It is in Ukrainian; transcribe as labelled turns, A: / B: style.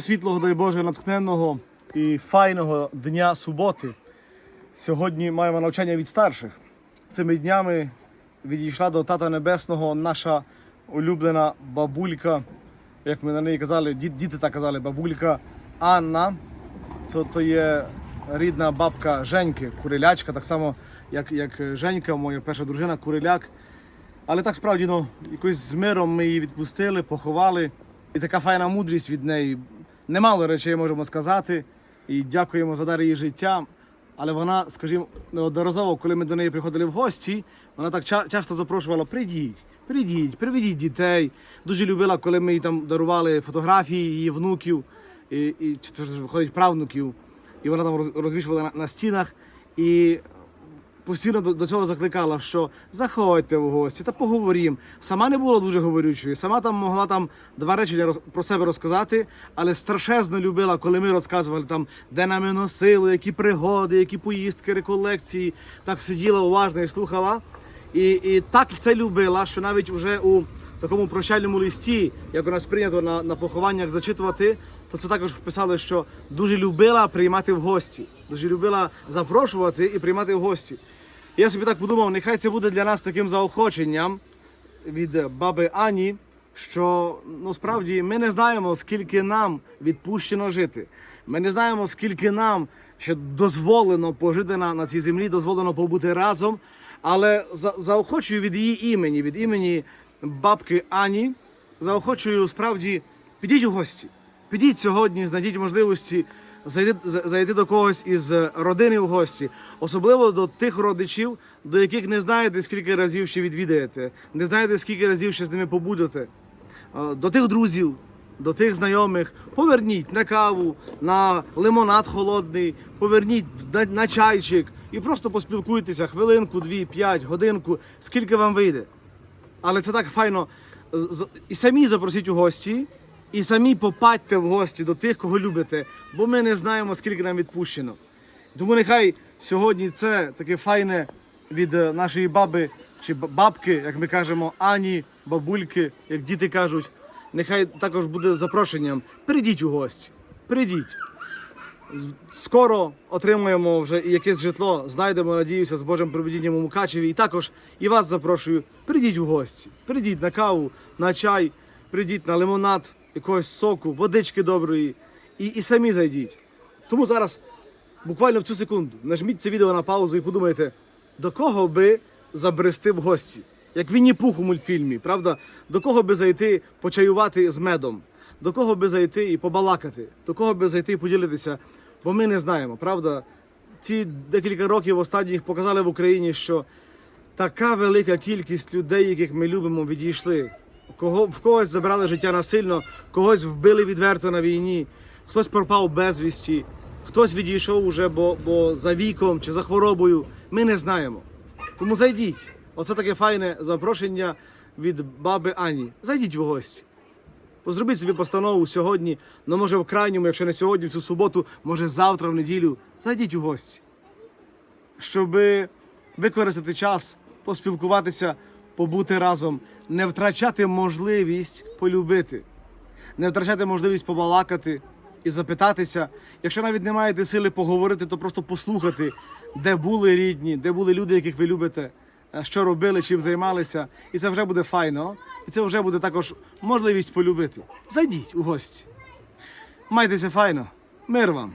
A: Пресвітлого, дай Боже, натхненного і файного дня суботи. Сьогодні маємо навчання від старших. Цими днями відійшла до Тата Небесного наша улюблена бабулька, як ми на неї казали, діт- діти так казали, бабулька Анна. Це то є рідна бабка Женьки, курилячка, так само, як, як Женька, моя перша дружина, куриляк. Але так справді ну, якось з миром ми її відпустили, поховали. І така файна мудрість від неї. Немало речей можемо сказати. І дякуємо за дар її життя. Але вона, скажімо, неодноразово, коли ми до неї приходили в гості, вона так ча- часто запрошувала: прийдіть, прийдіть, приведіть дітей. Дуже любила, коли ми їй там дарували фотографії її внуків, і, і чи виходить правнуків. І вона там роз- розвішувала на, на стінах. І постійно до, до цього закликала, що заходьте в гості та поговоримо. Сама не була дуже говорючою, сама там могла там два речення роз, про себе розказати, але страшезно любила, коли ми розказували там, де нами носили, які пригоди, які поїздки, реколекції. Так сиділа уважно і слухала. І, і так це любила, що навіть вже у такому прощальному листі, як у нас прийнято на, на похованнях зачитувати, то це також вписали, що дуже любила приймати в гості, дуже любила запрошувати і приймати в гості. Я собі так подумав, нехай це буде для нас таким заохоченням від баби Ані, що ну справді ми не знаємо, скільки нам відпущено жити. Ми не знаємо, скільки нам ще дозволено пожити на, на цій землі, дозволено побути разом. Але за, заохочую від її імені, від імені бабки Ані, заохочую справді підіть у гості. Підіть сьогодні, знайдіть можливості зайти, зайти до когось із родини в гості, особливо до тих родичів, до яких не знаєте, скільки разів ще відвідаєте, не знаєте, скільки разів ще з ними побудете. До тих друзів, до тих знайомих, поверніть на каву, на лимонад холодний, поверніть на, на чайчик і просто поспілкуйтеся хвилинку, дві, п'ять, годинку, скільки вам вийде. Але це так файно. І самі запросіть у гості, і самі попадьте в гості до тих, кого любите, бо ми не знаємо, скільки нам відпущено. Тому нехай сьогодні це таке файне від е, нашої баби чи бабки, як ми кажемо, Ані, бабульки, як діти кажуть. Нехай також буде запрошенням. Прийдіть у гості. Прийдіть. Скоро отримаємо вже якесь житло, знайдемо, надіюся, з Божим проведінням у Мукачеві. І також і вас запрошую. Прийдіть в гості, прийдіть на каву, на чай, прийдіть на лимонад, якогось соку, водички доброї. І, і самі зайдіть. Тому зараз, буквально в цю секунду, нажміть це відео на паузу і подумайте, до кого би забрести в гості. Як Вінні Пух у мультфільмі, правда? До кого би зайти почаювати з медом? До кого би зайти і побалакати? До кого би зайти і поділитися? Бо ми не знаємо, правда? Ці декілька років останніх показали в Україні, що така велика кількість людей, яких ми любимо, відійшли. Кого, в когось забрали життя насильно, когось вбили відверто на війні, хтось пропав безвісті, хтось відійшов уже, бо, бо за віком чи за хворобою. Ми не знаємо. Тому зайдіть. Оце таке файне запрошення від баби Ані. Зайдіть в гості. Зробіть собі постанову сьогодні, ну може в крайньому, якщо не сьогодні, в цю суботу, може завтра, в неділю. Зайдіть у гості. Щоб використати час, поспілкуватися, побути разом, не втрачати можливість полюбити, не втрачати можливість побалакати і запитатися. Якщо навіть не маєте сили поговорити, то просто послухати, де були рідні, де були люди, яких ви любите, е, що робили, чим займалися. І це вже буде файно. І це вже буде також можливість полюбити. Зайдіть у гості. Майтеся файно. Мир вам!